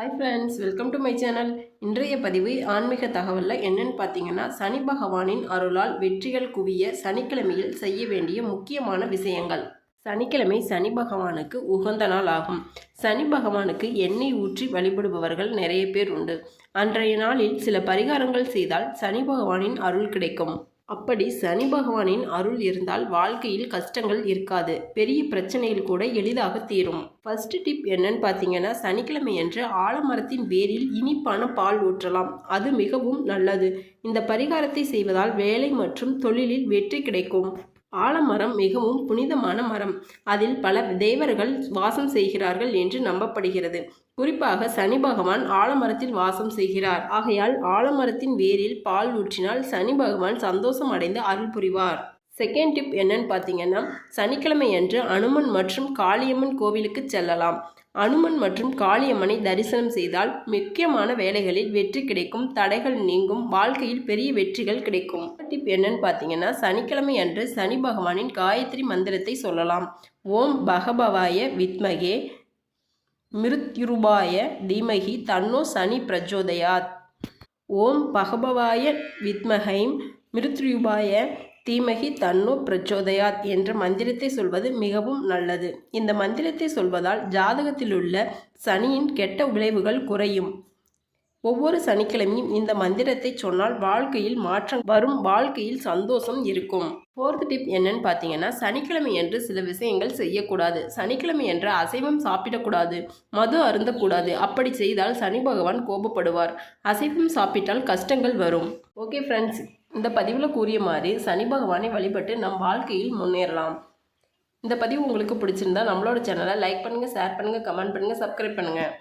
Hi friends welcome to my channel இன்றைய பதிவு ஆன்மீக தகவலில் என்னென்னு பார்த்தீங்கன்னா சனி பகவானின் அருளால் வெற்றிகள் குவிய சனிக்கிழமையில் செய்ய வேண்டிய முக்கியமான விஷயங்கள். சனிக்கிழமை சனி பகவானுக்கு உகந்த நாள் ஆகும். சனி பகவானுக்கு எண்ணெய் ஊற்றி வழிபடுபவர்கள் நிறைய பேர் உண்டு. அன்றைய நாளில் சில பரிகாரங்கள் செய்தால் சனி பகவானின் அருள் கிடைக்கும். அப்படி சனி பகவானின் அருள் இருந்தால் வாழ்க்கையில் கஷ்டங்கள் இருக்காது. பெரிய பிரச்சனைகள் கூட எளிதாக தீரும். ஃபர்ஸ்ட் டிப் என்னன்னு பார்த்தீங்கன்னா சனிக்கிழமை என்று ஆலமரத்தின் வேரில் இனிப்பான பால் ஊற்றலாம். அது மிகவும் நல்லது. இந்த பரிகாரத்தை செய்வதால் வேலை மற்றும் தொழிலில் வெற்றி கிடைக்கும். ஆலமரம் மிகவும் புனிதமான மரம். அதில் பல தேவர்கள் வாசம் செய்கிறார்கள் என்று நம்பப்படுகிறது. குறிப்பாக சனி பகவான் ஆலமரத்தில் வாசம் செய்கிறார். ஆகையால் ஆலமரத்தின் வேரில் பால் ஊற்றினால் சனி பகவான் சந்தோஷம் அடைந்து அருள் புரிவார். செகண்ட் டிப் என்னன்னு பார்த்தீங்கன்னா சனிக்கிழமை அன்று அனுமன் மற்றும் காளியம்மன் கோவிலுக்கு செல்லலாம். அனுமன் மற்றும் காளியம்மனை தரிசனம் செய்தால் முக்கியமான வேலைகளில் வெற்றி கிடைக்கும் தடைகள் நீங்கும் வாழ்க்கையில் பெரிய வெற்றிகள் கிடைக்கும். டிப் என்னன்னு பார்த்தீங்கன்னா சனிக்கிழமை அன்று சனி பகவானின் காயத்ரி மந்திரத்தை சொல்லலாம். ஓம் பகபவாய வித்மகே மிருத்யுருபாய தீமகி தன்னோ சனி பிரஜோதயாத் ஓம் பகபவாய வித்மகைம் மிருத்யுபாய தீமகி தன்னோ பிரச்சோதயாத் என்ற மந்திரத்தை சொல்வது மிகவும் நல்லது. இந்த மந்திரத்தை சொல்வதால் ஜாதகத்திலுள்ள சனியின் கெட்ட விளைவுகள் குறையும். ஒவ்வொரு சனிக்கிழமையும் இந்த மந்திரத்தை சொன்னால் வாழ்க்கையில் மாற்றம் வரும் வாழ்க்கையில் சந்தோஷம் இருக்கும். ஃபோர்த் டிப் என்னன்னு பார்த்தீங்கன்னா சனிக்கிழமை என்று சில விஷயங்கள் செய்யக்கூடாது. சனிக்கிழமை என்று அசைவம் சாப்பிடக்கூடாது மது அருந்தக்கூடாது. அப்படி செய்தால் சனி பகவான் கோபப்படுவார். அசைவம் சாப்பிட்டால் கஷ்டங்கள் வரும். ஓகே ஃப்ரெண்ட்ஸ் இந்த பதிவில் கூறிய மாதிரி சனி பகவானை வழிபட்டு நம் வாழ்க்கையில் முன்னேறலாம். இந்த பதிவு உங்களுக்கு பிடிச்சிருந்தா நம்மளோட சேனலை லைக் பண்ணுங்கள் ஷேர் பண்ணுங்கள் கமெண்ட் பண்ணுங்கள் சப்ஸ்கிரைப் பண்ணுங்கள்